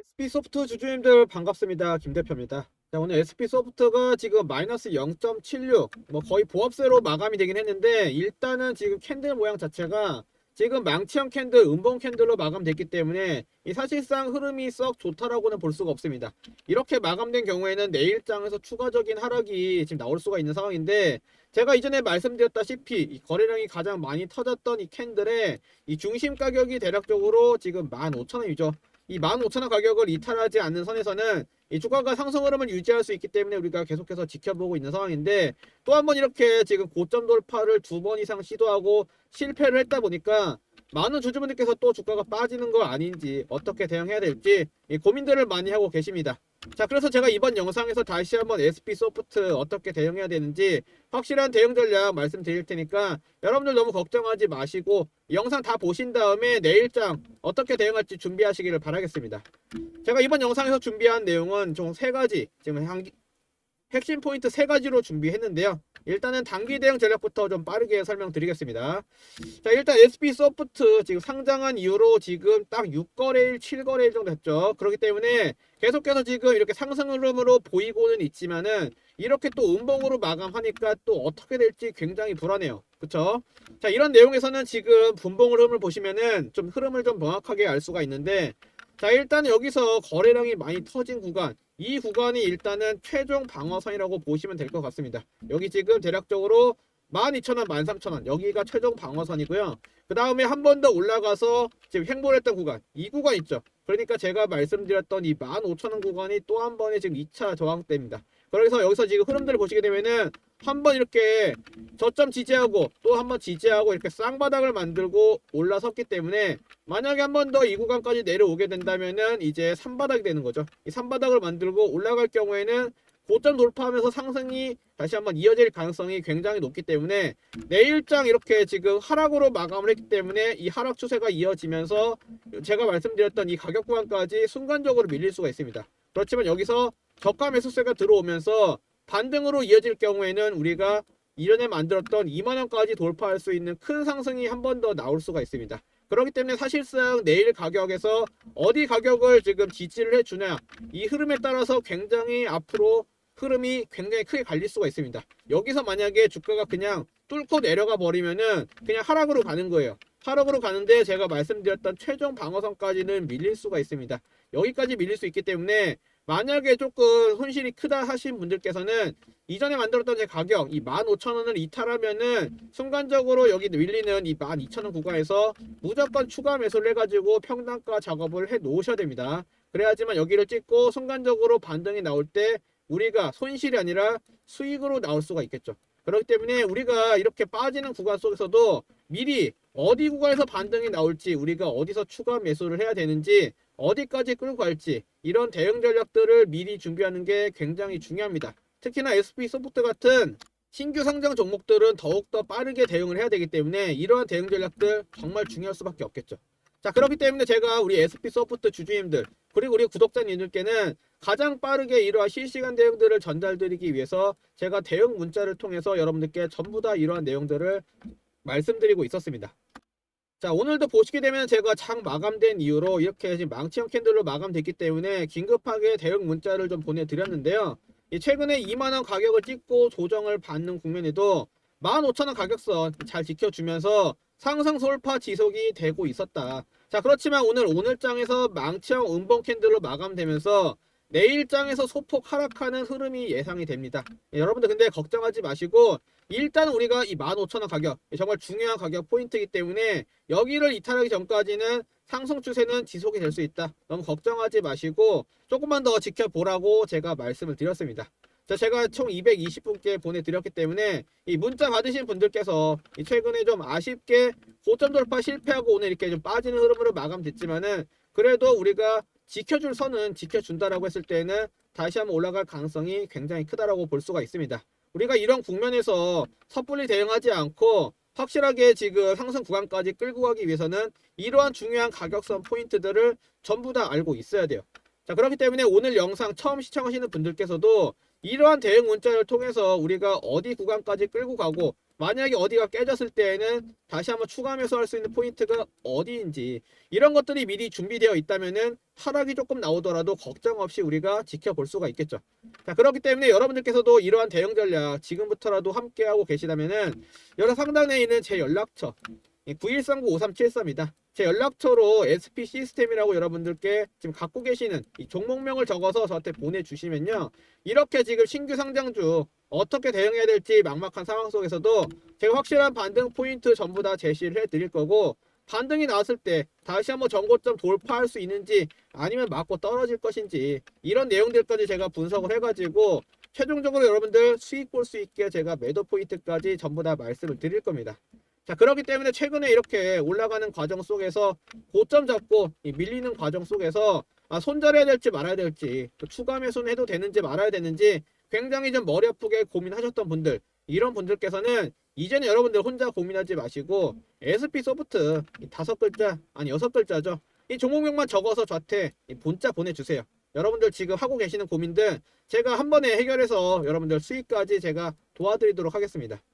SP소프트 주주님들 반갑습니다. 김 대표입니다. 자, 오늘 SP소프트가 지금 마이너스 0.76, 뭐 거의 보합세로 마감이 되긴 했는데 일단은 지금 캔들 모양 자체가 지금 망치형 캔들, 음봉 캔들로 마감됐기 때문에 이 사실상 흐름이 썩 좋다라고는 볼 수가 없습니다. 이렇게 마감된 경우에는 내일장에서 추가적인 하락이 지금 나올 수가 있는 상황인데 제가 이전에 말씀드렸다시피 이 거래량이 가장 많이 터졌던 이 캔들의 이 중심 가격이 대략적으로 지금 15,000원이죠. 이 15,000원 가격을 이탈하지 않는 선에서는 이 주가가 상승 흐름을 유지할 수 있기 때문에 우리가 계속해서 지켜보고 있는 상황인데 또 한 번 이렇게 지금 고점 돌파를 두 번 이상 시도하고 실패를 했다 보니까 많은 주주분들께서 또 주가가 빠지는 거 아닌지 어떻게 대응해야 될지 이 고민들을 많이 하고 계십니다. 자 그래서 제가 이번 영상에서 다시 한번 SP소프트 어떻게 대응해야 되는지 확실한 대응 전략 말씀드릴 테니까 여러분들 너무 걱정하지 마시고 영상 다 보신 다음에 내일장 어떻게 대응할지 준비하시기를 바라겠습니다. 제가 이번 영상에서 준비한 내용은 총 세 가지 지금 한- 핵심 포인트 세 가지로 준비했는데요. 일단은 단기 대응 전략부터 좀 빠르게 설명드리겠습니다. 자 일단 SP 소프트 지금 상장한 이후로 지금 딱 6거래일, 7거래일 정도 됐죠. 그렇기 때문에 계속해서 지금 이렇게 상승 흐름으로 보이고는 있지만은 이렇게 또 음봉으로 마감하니까 또 어떻게 될지 굉장히 불안해요. 그쵸? 자 이런 내용에서는 지금 분봉 흐름을 보시면은 좀 흐름을 좀 명확하게 알 수가 있는데 자 일단 여기서 거래량이 많이 터진 구간 이 구간이 일단은 최종 방어선이라고 보시면 될 것 같습니다. 여기 지금 대략적으로 12,000원, 13,000원 여기가 최종 방어선이고요. 그 다음에 한 번 더 올라가서 지금 횡보했던 구간 이 구간 있죠. 그러니까 제가 말씀드렸던 이 15,000원 구간이 또 한 번의 지금 2차 저항대입니다. 그래서 여기서 지금 흐름들을 보시게 되면은 한번 이렇게 저점 지지하고 또 한번 지지하고 이렇게 쌍바닥을 만들고 올라섰기 때문에 만약에 한 번 더 이 구간까지 내려오게 된다면은 이제 3바닥이 되는 거죠. 이 3바닥을 만들고 올라갈 경우에는 고점 돌파하면서 상승이 다시 한번 이어질 가능성이 굉장히 높기 때문에 내일장 이렇게 지금 하락으로 마감을 했기 때문에 이 하락 추세가 이어지면서 제가 말씀드렸던 이 가격 구간까지 순간적으로 밀릴 수가 있습니다. 그렇지만 여기서 저가 매수세가 들어오면서 반등으로 이어질 경우에는 우리가 이전에 만들었던 2만원까지 돌파할 수 있는 큰 상승이 한 번 더 나올 수가 있습니다. 그렇기 때문에 사실상 내일 가격에서 어디 가격을 지금 지지를 해주냐 이 흐름에 따라서 굉장히 앞으로 흐름이 굉장히 크게 갈릴 수가 있습니다. 여기서 만약에 주가가 그냥 뚫고 내려가 버리면은 그냥 하락으로 가는 거예요. 하락으로 가는데 제가 말씀드렸던 최종 방어선까지는 밀릴 수가 있습니다. 여기까지 밀릴 수 있기 때문에 만약에 조금 손실이 크다 하신 분들께서는 이전에 만들었던 제 가격 이 15,000원을 이탈하면은 순간적으로 여기 밀리는 이 12,000원 구간에서 무조건 추가 매수를 해가지고 평단가 작업을 해 놓으셔야 됩니다. 그래야지만 여기를 찍고 순간적으로 반등이 나올 때 우리가 손실이 아니라 수익으로 나올 수가 있겠죠. 그렇기 때문에 우리가 이렇게 빠지는 구간 속에서도 미리 어디 구간에서 반등이 나올지 우리가 어디서 추가 매수를 해야 되는지 어디까지 끌고 갈지 이런 대응 전략들을 미리 준비하는 게 굉장히 중요합니다. 특히나 SP 소프트 같은 신규 상장 종목들은 더욱더 빠르게 대응을 해야 되기 때문에 이러한 대응 전략들 정말 중요할 수밖에 없겠죠. 자 그렇기 때문에 제가 우리 SP 소프트 주주님들 그리고 우리 구독자님들께는 가장 빠르게 이러한 실시간 대응들을 전달드리기 위해서 제가 대응 문자를 통해서 여러분들께 전부 다 이러한 내용들을 말씀드리고 있었습니다. 자 오늘도 보시게 되면 제가 장 마감된 이후로 이렇게 지금 망치형 캔들로 마감됐기 때문에 긴급하게 대응 문자를 좀 보내드렸는데요. 이 최근에 2만원 가격을 찍고 조정을 받는 국면에도 15,000원 가격선 잘 지켜주면서 상승 솔파 지속이 되고 있었다. 자 그렇지만 오늘 오늘장에서 망치형 음봉 캔들로 마감되면서 내일장에서 소폭 하락하는 흐름이 예상이 됩니다. 예, 여러분들 근데 걱정하지 마시고 일단 우리가 이 15,000원 가격 정말 중요한 가격 포인트이기 때문에 여기를 이탈하기 전까지는 상승 추세는 지속이 될 수 있다. 너무 걱정하지 마시고 조금만 더 지켜보라고 제가 말씀을 드렸습니다. 자, 제가 총 220분께 보내드렸기 때문에 이 문자 받으신 분들께서 이 최근에 좀 아쉽게 고점 돌파 실패하고 오늘 이렇게 좀 빠지는 흐름으로 마감됐지만은 그래도 우리가 지켜줄 선은 지켜준다라고 했을 때는 다시 한번 올라갈 가능성이 굉장히 크다라고 볼 수가 있습니다. 우리가 이런 국면에서 섣불리 대응하지 않고 확실하게 지금 상승 구간까지 끌고 가기 위해서는 이러한 중요한 가격선 포인트들을 전부 다 알고 있어야 돼요. 자, 그렇기 때문에 오늘 영상 처음 시청하시는 분들께서도 이러한 대응 문자를 통해서 우리가 어디 구간까지 끌고 가고 만약에 어디가 깨졌을 때에는 다시 한번 추가 매수할 수 있는 포인트가 어디인지 이런 것들이 미리 준비되어 있다면은 하락이 조금 나오더라도 걱정 없이 우리가 지켜볼 수가 있겠죠. 자 그렇기 때문에 여러분들께서도 이러한 대응 전략 지금부터라도 함께 하고 계시다면은 여러 상단에 있는 제 연락처 91395373이다. 제 연락처로 SP 시스템이라고 여러분들께 지금 갖고 계시는 이 종목명을 적어서 저한테 보내주시면요. 이렇게 지금 신규 상장주 어떻게 대응해야 될지 막막한 상황 속에서도 제가 확실한 반등 포인트 전부 다 제시를 해 드릴 거고 반등이 나왔을 때 다시 한번 전고점 돌파할 수 있는지 아니면 맞고 떨어질 것인지 이런 내용들까지 제가 분석을 해가지고 최종적으로 여러분들 수익 볼 수 있게 제가 매도 포인트까지 전부 다 말씀을 드릴 겁니다. 자 그렇기 때문에 최근에 이렇게 올라가는 과정 속에서 고점 잡고 이 밀리는 과정 속에서 아, 손절해야 될지 말아야 될지 또 추가 매수는 해도 되는지 말아야 되는지 굉장히 좀 머리 아프게 고민하셨던 분들 이런 분들께서는 이제는 여러분들 혼자 고민하지 마시고 SP 소프트 이 다섯 글자 아니 여섯 글자죠. 이 종목명만 적어서 저한테 이 문자 보내주세요. 여러분들 지금 하고 계시는 고민들 제가 한 번에 해결해서 여러분들 수익까지 제가 도와드리도록 하겠습니다